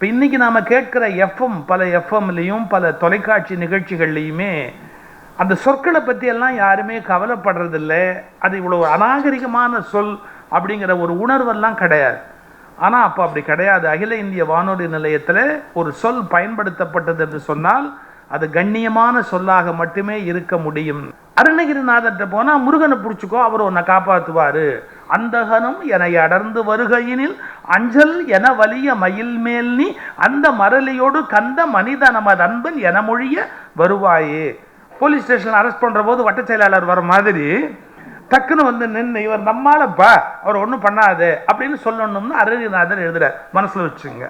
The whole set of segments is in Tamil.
இப்போ இன்றைக்கி நாம் கேட்குற எஃப்எம் பல எஃப்எம்லேயும் பல தொலைக்காட்சி நிகழ்ச்சிகள்லையுமே அந்த சொற்களை பற்றியெல்லாம் யாருமே கவலைப்படுறதில்ல. அது இவ்வளோ அநாகரிகமான சொல் அப்படிங்கிற ஒரு உணர்வெல்லாம் கிடையாது. ஆனால் அப்போ அப்படி கிடையாது. அகில இந்திய வானொலி நிலையத்தில் ஒரு சொல் பயன்படுத்தப்பட்டது என்று சொன்னால் அது கண்ணியமான சொல்லாக மட்டுமே இருக்க முடியும். அருணகிரிநாதர்கிட்ட போனால் முருகனை பிடிச்சிக்கோ அவர் உன்னை காப்பாற்றுவார் அந்தகனும் என்னை அடர்ந்து வருகையினில் அஞ்சல் என வலிய மயில் மேல் நீ அந்த மரலியோடு கந்த மனித நமது அன்பன் என மொழிய வருவாயே. போலீஸ் ஸ்டேஷன் அரெஸ்ட் பண்ணுற போது வட்ட செயலாளர் வர மாதிரி டக்குன்னு வந்து நின்று இவர் நம்மாலப்பா அவர் ஒன்றும் பண்ணாது அப்படின்னு சொல்லணும்னு அருணகிரிநாதர் எழுதுறார். மனசில் வச்சுங்க.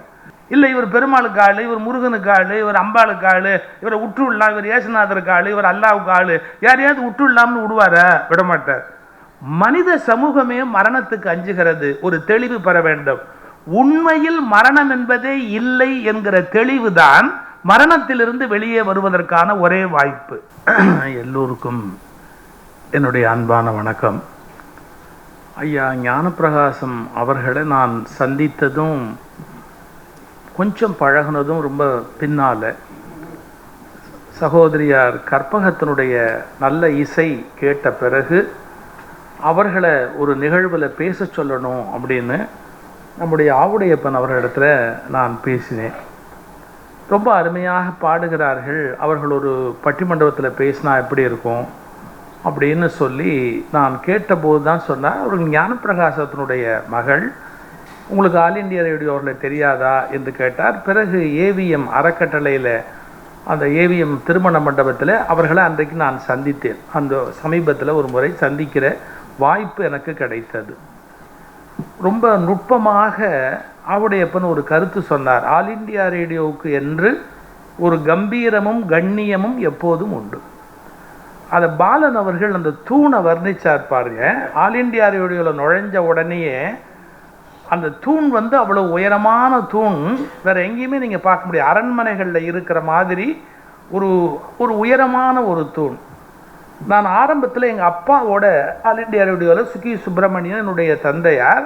இல்லை இவர் பெருமாளுக்கு ஆள் இவர் முருகனுக்கு ஆள் இவர் அம்பாளுக்கு ஆள் இவரை விட்டு விடலாம் இவர் ஏசுநாதருக்கு ஆள் இவர் அல்லாவுக்கு ஆள். யாரையாவது விட்டு விடலாம்னு விடுவாரா? விட மாட்டார் மனித சமூகமே மரணத்துக்கு அஞ்சுகிறது. ஒரு தெளிவு பெற வேண்டும். உண்மையில் மரணம் என்பதே இல்லை என்கிற தெளிவுதான் மரணத்திலிருந்து வெளியே வருவதற்கான ஒரே வாய்ப்பு. எல்லோருக்கும் என்னுடைய அன்பான வணக்கம். ஐயா ஞானப்பிரகாசம் அவர்களை நான் சந்தித்ததும் கொஞ்சம் பழகுனதும் ரொம்ப பின்னால். சகோதரியார் கற்பகத்தினுடைய நல்ல இசை கேட்ட பிறகு அவர்களை ஒரு நிகழ்வில் பேச சொல்லணும் அப்படின்னு நம்முடைய ஆவுடையப்பன் அவர்களிடத்துல நான் பேசினேன். ரொம்ப அருமையாக பாடுகிறார்கள் அவர்கள் ஒரு பட்டிமண்டபத்தில் பேசினா எப்படி இருக்கும் அப்படின்னு சொல்லி நான் கேட்டபோது தான் சொன்னார். அவர்கள் ஞானப்பிரகாசத்தினுடைய மகள் உங்களுக்கு ஆல் இண்டியா ரேடியோவில் தெரியாதா என்று கேட்டார். பிறகு ஏவிஎம் அறக்கட்டளையில் அந்த ஏவிஎம் திருமண மண்டபத்தில் அவர்களை அன்றைக்கு நான் சந்தித்தேன். அந்த சமீபத்தில் ஒரு முறை சந்திக்கிற வாய்ப்பு எனக்கு கிடைத்தது. ரொம்ப நுட்பமாக ஆவுடையப்பன் ஒரு கருத்து சொன்னார். ஆல் இண்டியா ரேடியோவுக்கு என்று ஒரு கம்பீரமும் கண்ணியமும் எப்போதும் உண்டு. அதை பாலன் அவர்கள் அந்த தூணை வர்ணிச்சார் பாருங்க. ஆல் இண்டியா ரேடியோவில் நுழைஞ்ச உடனேயே அந்த தூண் வந்து அவ்வளோ உயரமான தூண். வேற எங்கேயுமே நீங்கள் பார்க்க முடியாது. அரண்மனைகளில் இருக்கிற மாதிரி ஒரு ஒரு உயரமான ஒரு தூண். நான் ஆரம்பத்தில் எங்கள் அப்பாவோட ஆல் இண்டியா ரேடியோவில் சுகி சுப்பிரமணியன் என்னுடைய தந்தையார்.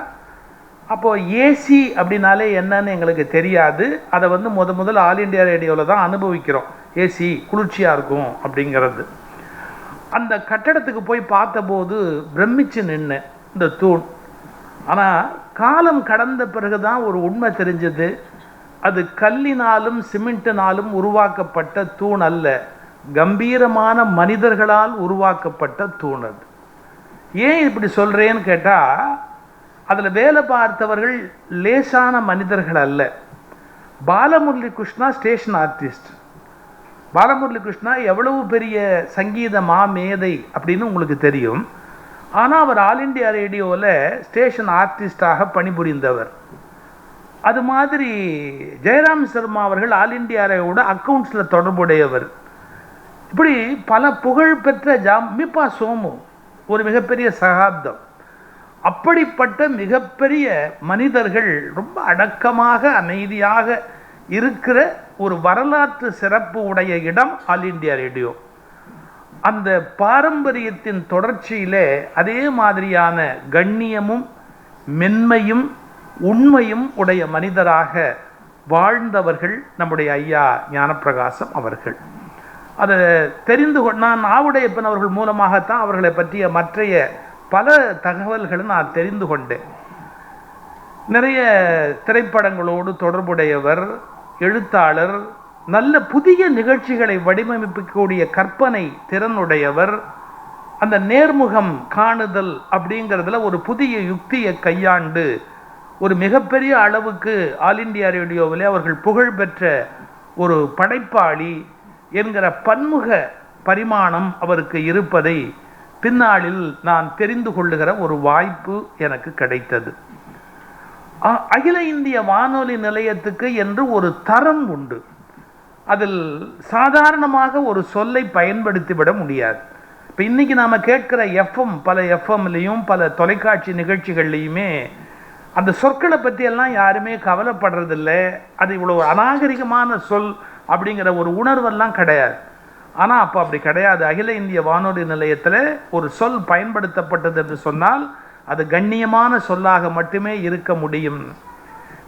அப்போது ஏசி அப்படின்னாலே என்னன்னு எங்களுக்கு தெரியாது. அதை வந்து முத முதல் ஆல் இண்டியா ரேடியோவில் தான் அனுபவிக்கிறோம். ஏசி குளிர்ச்சியாக இருக்கும் அப்படிங்கிறது. அந்த கட்டடத்துக்கு போய் பார்த்தபோது பிரமிச்சு நின்று இந்த தூண். ஆனால் காலம் கடந்த பிறகு தான் ஒரு உண்மை தெரிஞ்சது. அது கல்லினாலும் சிமெண்ட்டினாலும் உருவாக்கப்பட்ட தூண் அல்ல. கம்பீரமான மனிதர்களால் உருவாக்கப்பட்ட தூண் அது. ஏன் இப்படி சொல்கிறேன்னு கேட்டால் அதில் வேலை பார்த்தவர்கள் லேசான மனிதர்கள் அல்ல. Balamurali Krishna station artist. Balamurali Krishna எவ்வளவு பெரிய சங்கீத மாமேதை அப்படின்னு உங்களுக்கு தெரியும். ஆனால் அவர் ஆல் இண்டியா ரேடியோவில் ஸ்டேஷன் ஆர்டிஸ்டாக பணிபுரிந்தவர். அது மாதிரி ஜெயராம் சர்மா அவர்கள் ஆல் இண்டியாவோட அக்கௌண்ட்ஸில் தொடர்புடையவர். இப்படி பல புகழ்பெற்ற ஜாம் மிப்பா சோமு ஒரு மிகப்பெரிய சகாப்தம். அப்படிப்பட்ட மிகப்பெரிய மனிதர்கள் ரொம்ப அடக்கமாக அமைதியாக இருக்கிற ஒரு வரலாற்று சிறப்பு உடைய இடம் ஆல் இண்டியா ரேடியோ. அந்த பாரம்பரியத்தின் தொடர்ச்சியிலே அதே மாதிரியான கண்ணியமும் மென்மையும் உண்மையும் உடைய மனிதராக வாழ்ந்தவர்கள் நம்முடைய ஐயா ஞானப்பிரகாசம் அவர்கள். அதை தெரிந்து நான் ஆவுடையப்பன் அவர்கள் மூலமாகத்தான் அவர்களை பற்றிய மற்றைய பல தகவல்களை நான் தெரிந்து கொண்டேன். நிறைய திரைப்படங்களோடு தொடர்புடையவர் எழுத்தாளர் நல்ல புதிய நிகழ்ச்சிகளை வடிவமைக்கக்கூடிய கற்பனை திறனுடையவர். அந்த நேர்முகம் காணுதல் அப்படிங்கிறதுல ஒரு புதிய யுக்தியை கையாண்டு ஒரு மிகப்பெரிய அளவுக்கு ஆல் இண்டியா ரேடியோவில் அவர்கள் புகழ்பெற்ற ஒரு படைப்பாளி என்கிற பன்முக பரிமாணம் அவருக்கு இருப்பதை பின்னாளில் நான் தெரிந்து கொள்ளுகிற ஒரு வாய்ப்பு எனக்கு கிடைத்தது. அகில இந்திய வானொலி நிலையத்துக்கு என்று ஒரு தரம் உண்டு. அதில் சாதாரணமாக ஒரு சொல்லை பயன்படுத்திவிட முடியாது. இப்போ இன்றைக்கி நாம் கேட்குற எஃப்எம் பல எஃப்எம்லேயும் பல தொலைக்காட்சி நிகழ்ச்சிகள்லையுமே அந்த சொற்களை பற்றியெல்லாம் யாருமே கவலைப்படுறதில்ல. அது இவ்வளோ அநாகரிகமான சொல் அப்படிங்கிற ஒரு உணர்வெல்லாம் கிடையாது. ஆனால் அப்போ அப்படி கிடையாது. அகில இந்திய வானொலி நிலையத்தில் ஒரு சொல் பயன்படுத்தப்பட்டது என்று சொன்னால் அது கண்ணியமான சொல்லாக மட்டுமே இருக்க முடியும்.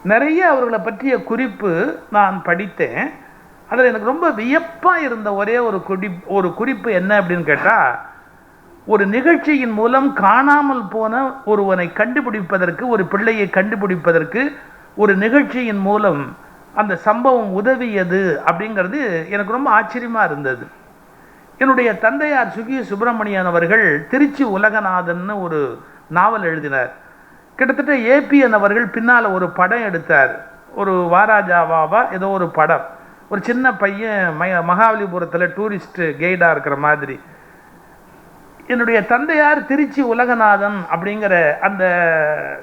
நிறைய அவர்களை பற்றிய குறிப்பு நான் படித்தேன். அதில் எனக்கு ரொம்ப வியப்பாக இருந்த ஒரே ஒரு குறி ஒரு குறிப்பு என்ன அப்படின்னு கேட்டால் ஒரு நிகழ்ச்சியின் மூலம் காணாமல் போன ஒருவனை கண்டுபிடிப்பதற்கு ஒரு பிள்ளையை கண்டுபிடிப்பதற்கு ஒரு நிகழ்ச்சியின் மூலம் அந்த சம்பவம் உதவியது அப்படிங்கிறது எனக்கு ரொம்ப ஆச்சரியமாக இருந்தது. என்னுடைய தந்தையார் சுகி சுப்பிரமணியன் அவர்கள் திருச்சி உலகநாதன்னு ஒரு நாவல் எழுதினார். கிட்டத்தட்ட ஏபிஎன் அவர்கள் பின்னால் ஒரு படம் எடுத்தார். ஒரு வாராஜாவாவா ஏதோ ஒரு படம். ஒரு சின்ன பையன் மய மகாபலிபுரத்தில் டூரிஸ்ட்டு கைடாக இருக்கிற மாதிரி. என்னுடைய தந்தையார் திருச்சி உலகநாதன் அப்படிங்கிற அந்த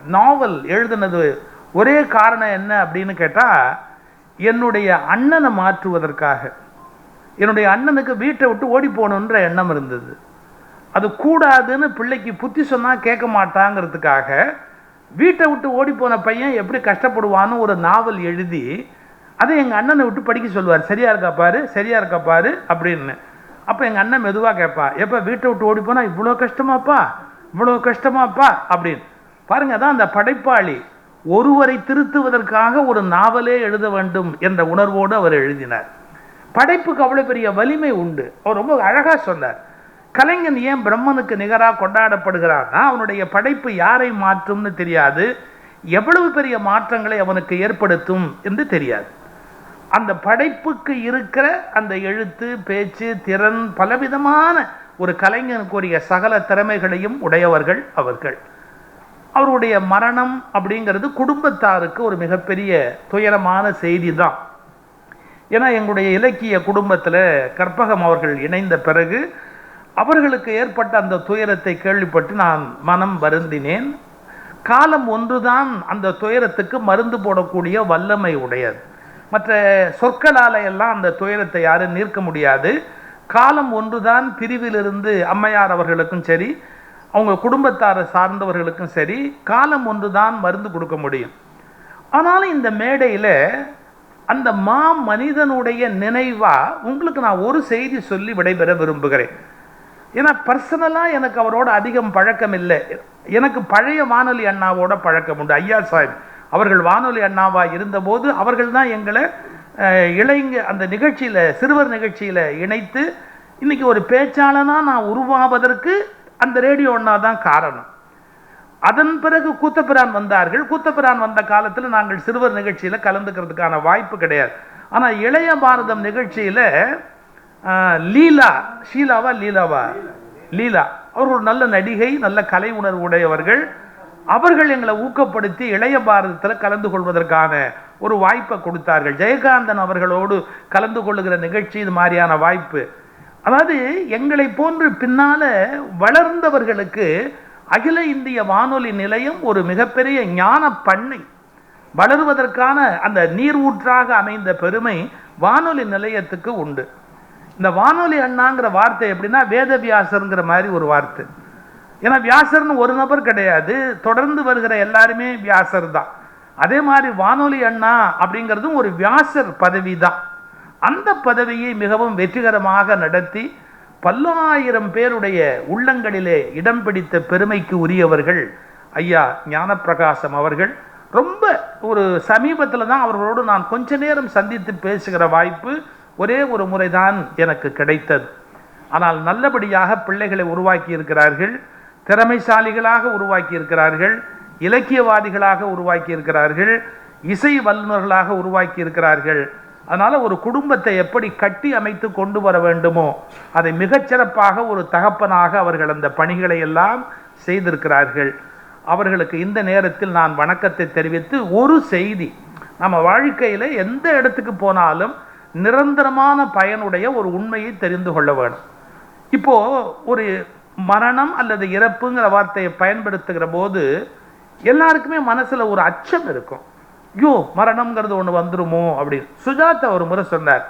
நாவல் எழுதுனது ஒரே காரணம் என்ன அப்படின்னு கேட்டால் என்னுடைய அண்ணனை மாற்றுவதற்காக. என்னுடைய அண்ணனுக்கு வீட்டை விட்டு ஓடி போகணுன்ற எண்ணம் இருந்தது. அது கூடாதுன்னு பிள்ளைக்கு புத்தி சொன்னால் கேட்க மாட்டாங்கிறதுக்காக வீட்டை விட்டு ஓடி போன பையன் எப்படி கஷ்டப்படுவான்னு ஒரு நாவல் எழுதி அதை எங்கள் அண்ணனை விட்டு படிக்க சொல்லுவார். சரியா இருக்கா பாரு சரியா இருக்கா பாரு அப்படின்னு. அப்போ எங்கள் அண்ணன் மெதுவாக கேட்பா எப்போ வீட்டை விட்டு ஓடி போனால் இவ்வளோ கஷ்டமாப்பா? இவ்வளோ கஷ்டமாப்பா? அப்படின்னு. பாருங்க அதான் அந்த படைப்பாளி. ஒருவரை திருத்துவதற்காக ஒரு நாவலே எழுத வேண்டும் என்ற உணர்வோடு அவர் எழுதினார். படைப்புக்கு அவ்வளோ பெரிய வலிமை உண்டு. அவர் ரொம்ப அழகாக சொன்னார். கலைஞன் ஏன் பிரம்மனுக்கு நிகராக கொண்டாடப்படுகிறான்னா அவனுடைய படைப்பு யாரை மாற்றும்னு தெரியாது. எவ்வளவு பெரிய மாற்றங்களை அவனுக்கு ஏற்படுத்தும் என்று தெரியாது. அந்த படைப்புக்கு இருக்கிற அந்த எழுத்து பேச்சு திறன் பலவிதமான ஒரு கலைஞனுக்குரிய சகல திறமைகளையும் உடையவர்கள் அவர்கள். அவருடைய மரணம் அப்படிங்கிறது குடும்பத்தாருக்கு ஒரு மிகப்பெரிய துயரமான செய்தி தான் ஏன்னா எங்களுடைய இலக்கிய குடும்பத்தில் கற்பகம் அவர்கள் இணைந்த பிறகு அவர்களுக்கு ஏற்பட்ட அந்த துயரத்தை கேள்விப்பட்டு நான் மனம் வருந்தினேன். காலம் ஒன்றுதான் அந்த துயரத்துக்கு மருந்து போடக்கூடிய வல்லமை உடையது. மற்ற சொற்களால் எல்லாம் அந்த துயரத்தை யாரும் நீர்க்க முடியாது. காலம் ஒன்றுதான் பிரிவிலிருந்து அம்மையார் அவர்களுக்கும் சரி அவங்க குடும்பத்தாரை சார்ந்தவர்களுக்கும் சரி காலம் ஒன்றுதான் மருந்து கொடுக்க முடியும். ஆனாலும் இந்த மேடையில் அந்த மா மனிதனுடைய நினைவா உங்களுக்கு நான் ஒரு செய்தி சொல்லி விடைபெற விரும்புகிறேன். ஏன்னா பர்சனலாக எனக்கு அவரோட அதிகம் பழக்கம் இல்லை எனக்கு பழைய வானொலி அண்ணாவோட பழக்கம் உண்டு ஐயா சாஹிப். அவர்கள் வானொலி அண்ணாவா இருந்தபோது அவர்கள் தான் எங்களை இளைஞ அந்த நிகழ்ச்சியில் சிறுவர் நிகழ்ச்சியில் இணைத்து இன்னைக்கு ஒரு பேச்சாளனாக நான் உருவாவதற்கு அந்த ரேடியோ அண்ணா தான் காரணம். அதன் பிறகு கூத்தப்பிரான் வந்தார்கள். கூத்தப்பிரான் வந்த காலத்தில் நாங்கள் சிறுவர் நிகழ்ச்சியில் கலந்துக்கிறதுக்கான வாய்ப்பு கிடையாது. ஆனால் இளைய பாரதம் நிகழ்ச்சியில் லீலா ஷீலாவா லீலாவா? லீலா. அவர் ஒரு நல்ல நடிகை நல்ல கலை உணர்வு உடையவர்கள். அவர்கள் எங்களை ஊக்கப்படுத்தி இளைய பாரதத்தில் கலந்து கொள்வதற்கான ஒரு வாய்ப்பை கொடுத்தார்கள். ஜெயகாந்தன் அவர்களோடு கலந்து கொள்ளுகிற நிகழ்ச்சி இது மாதிரியான வாய்ப்பு. அதாவது எங்களை போன்று பின்னால வளர்ந்தவர்களுக்கு அகில இந்திய வானொலி நிலையம் ஒரு மிகப்பெரிய ஞான பண்ணை. வளருவதற்கான அந்த நீர் ஊற்றாக அமைந்த பெருமை வானொலி நிலையத்துக்கு உண்டு. இந்த வானொலி அண்ணாங்கிற வார்த்தை எப்படின்னா வேதவியாசருங்கிற மாதிரி ஒரு வார்த்தை. ஏன்னா வியாசர்னு ஒரு நபர் கிடையாது. தொடர்ந்து வருகிற எல்லாருமே வியாசர் தான். அதே மாதிரி வானொலி அண்ணா அப்படிங்கிறதும் ஒரு வியாசர் பதவி தான் அந்த பதவியை மிகவும் வெற்றிகரமாக நடத்தி பல்லாயிரம் பேருடைய உள்ளங்களிலே இடம் பிடித்த பெருமைக்கு உரியவர்கள் ஐயா ஞானப்பிரகாசம் அவர்கள். ரொம்ப ஒரு சமீபத்தில் தான் அவர்களோடு நான் கொஞ்ச நேரம் சந்தித்து பேசுகிற வாய்ப்பு ஒரே ஒரு முறைதான் எனக்கு கிடைத்தது. ஆனால் நல்லபடியாக பிள்ளைகளை உருவாக்கி இருக்கிறார்கள். திறமைசாலிகளாக உருவாக்கி இருக்கிறார்கள் இலக்கியவாதிகளாக உருவாக்கி இருக்கிறார்கள் இசை வல்லுநர்களாக உருவாக்கி இருக்கிறார்கள் அதனால் ஒரு குடும்பத்தை எப்படி கட்டி அமைத்து கொண்டு வர வேண்டுமோ அதை மிகச்சிறப்பாக ஒரு தகப்பனாக அவர்கள் அந்த பணிகளை எல்லாம் செய்திருக்கிறார்கள். அவர்களுக்கு இந்த நேரத்தில் நான் வணக்கத்தை தெரிவித்து ஒரு செய்தி. நம்ம வாழ்க்கையில் எந்த இடத்துக்கு போனாலும் நிரந்தரமான பயனுடைய ஒரு உண்மையை தெரிந்து கொள்ள வேணும். இப்போ ஒரு மரணம் அல்லது இறப்புங்கிற வார்த்தையை பயன்படுத்துகிற போது எல்லாருக்குமே மனசுல ஒரு அச்சம் இருக்கும். ஐயோ மரணம்ங்கிறது ஒன்று வந்துருமோ அப்படின்னு. சுஜாதா ஒரு முறை சொன்னார்.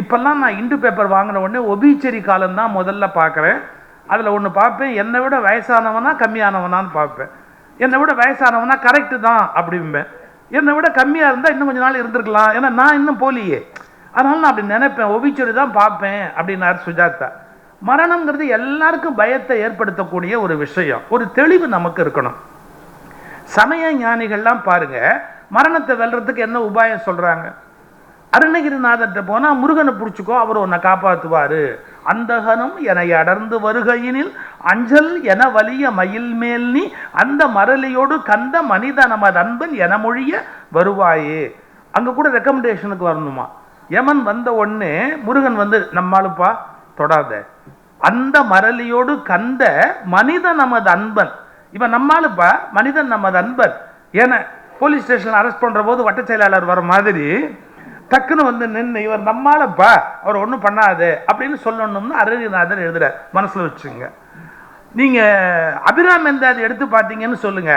இப்பெல்லாம் நான் இண்டு பேப்பர் வாங்கின உடனே ஒபிச்சரி காலம் தான் முதல்ல பார்க்குறேன். அதில் ஒன்று பார்ப்பேன். என்னை விட வயசானவனா கம்மியானவனான்னு பார்ப்பேன். என்னை விட வயசானவனா கரெக்டு தான் அப்படிம்பேன். என்னை விட கம்மியாக இருந்தால் இன்னும் கொஞ்ச நாள் இருந்திருக்கலாம். ஏன்னா நான் இன்னும் போலியே. அதனால நான் அப்படி நினைப்பேன். ஒபிச்சரி தான் பார்ப்பேன் அப்படின்னார் சுஜாதா. மரணம்ங்கிறது எல்லாருக்கும் பயத்தை ஏற்படுத்தக்கூடிய ஒரு விஷயம். ஒரு தெளிவு நமக்கு இருக்கணும். சமய ஞானிகள்லாம் பாருங்க மரணத்தை வெல்றதுக்கு என்ன உபாயம் சொல்றாங்க? அருணகிரிநாதர்கிட்ட போனால் முருகனை பிடிச்சிக்கோ அவர் உன்னை காப்பாற்றுவார் அந்தகனும் என்னை அடர்ந்து வருகையினில் அஞ்சல் என வலிய மயில் மேல் நீ அந்த மரலியோடு கந்த மனித நமது அன்பன் என மொழிய வருவாயே. அங்க கூட ரெக்கமெண்டேஷனுக்கு வரணுமா? யமன் வந்த உடனே முருகன் வந்து நம்மாளுப்பா தொடாத. அந்த மரலியோடு கந்த மனித நமது அன்பன். இவன் நம்மாளுப்பா மனிதன் நமது அன்பன். ஏன்னா போலீஸ் ஸ்டேஷன் அரெஸ்ட் பண்ற போது வட்ட செயலாளர் வர மாதிரி டக்குன்னு வந்து நின்று இவர் நம்மாலப்பா அவர் ஒன்றும் பண்ணாது அப்படின்னு சொல்லணும்னு அருகிநாதர் எழுதுறார். மனசில் வச்சுங்க. நீங்கள் அபிராம் எந்தாது எடுத்து பார்த்தீங்கன்னு சொல்லுங்க.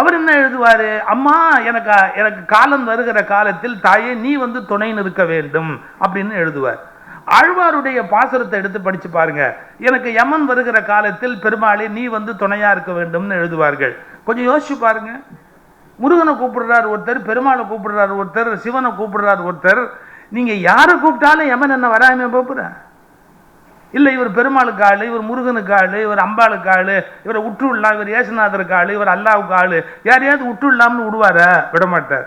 அவர் என்ன எழுதுவார்? அம்மா எனக்கு எனக்கு காலம் வருகிற காலத்தில் தாயே நீ வந்து துணை நிற்க வேண்டும் அப்படின்னு எழுதுவார். ஆழ்வாருடைய பாசுரத்தை எடுத்து படிச்சு பாருங்க. எனக்கு யமன் வருகிற காலத்தில் பெருமாளே நீ வந்து துணையா இருக்க வேண்டும்னு எழுதுவார்கள். கொஞ்சம் யோசிச்சு பாருங்க. முருகனை கூப்பிடுறாரு ஒருத்தர் பெருமாளை கூப்பிடுறாரு ஒருத்தர் சிவனை கூப்பிடுறாரு ஒருத்தர். நீங்க யாரை கூப்பிட்டாலும் யமன் என்ன வராம போப்புற? இல்லை இவர் பெருமாளுக்கு ஆளு இவர் முருகனுக்கு ஆளு இவர் அம்பாளுக்கு ஆளு இவரை உற்றுள்ளா விடலாம் இவர் ஏசுநாதருக்கு ஆளு இவர் அல்லாவுக்கு ஆளு. யாரையாவது விட்டு விடலாம்னு விடுவாரா? விடமாட்டார்.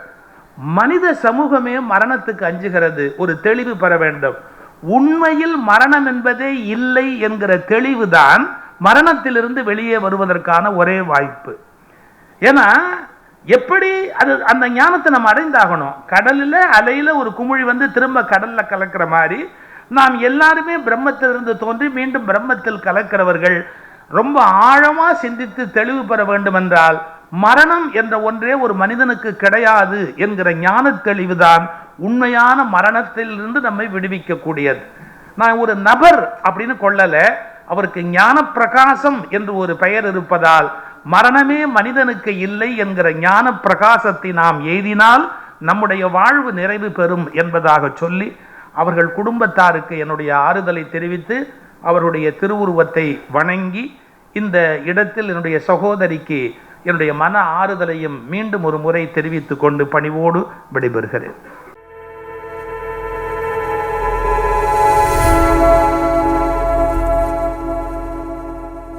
மனித சமூகமே மரணத்துக்கு அஞ்சுகிறது. ஒரு தெளிவு பெற வேண்டும். உண்மையில் மரணம் என்பதே இல்லை என்கிற தெளிவுதான் மரணத்திலிருந்து வெளியே வருவதற்கான ஒரே வாய்ப்பு. ஏன்னா எப்படி அது அந்த ஞானத்தை நம்ம அடைந்தாகணும். கடலில் அலையில ஒரு குமிழி வந்து திரும்ப கடல்ல கலக்கிற மாதிரி நாம் எல்லாருமே பிரம்மத்திலிருந்து தோன்றி மீண்டும் பிரம்மத்தில் கலக்கிறவர்கள். ரொம்ப ஆழமா சிந்தித்து தெளிவு பெற வேண்டும் என்றால் மரணம் என்ற ஒன்றே ஒரு மனிதனுக்கு கிடையாது என்கிற ஞான தெளிவுதான் உண்மையான மரணத்திலிருந்து நம்மை விடுவிக்கக்கூடியது. நான் ஒரு நபர் அப்படின்னு கொள்ளல அவருக்கு ஞான பிரகாசம் என்று ஒரு பெயர் இருப்பதால் மரணமே மனிதனுக்கு இல்லை என்கிற ஞான பிரகாசத்தை நாம் எய்தினால் நம்முடைய வாழ்வு நிறைவு பெறும் என்பதாக சொல்லி அவர்கள் குடும்பத்தாருக்கு என்னுடைய ஆறுதலை தெரிவித்து அவருடைய திருவுருவத்தை வணங்கி இந்த இடத்தில் என்னுடைய சகோதரிக்கு என்னுடைய மன ஆறுதலையும் மீண்டும் ஒரு முறை தெரிவித்துக் கொண்டு பணிவோடு விடைபெறுகிறேன்.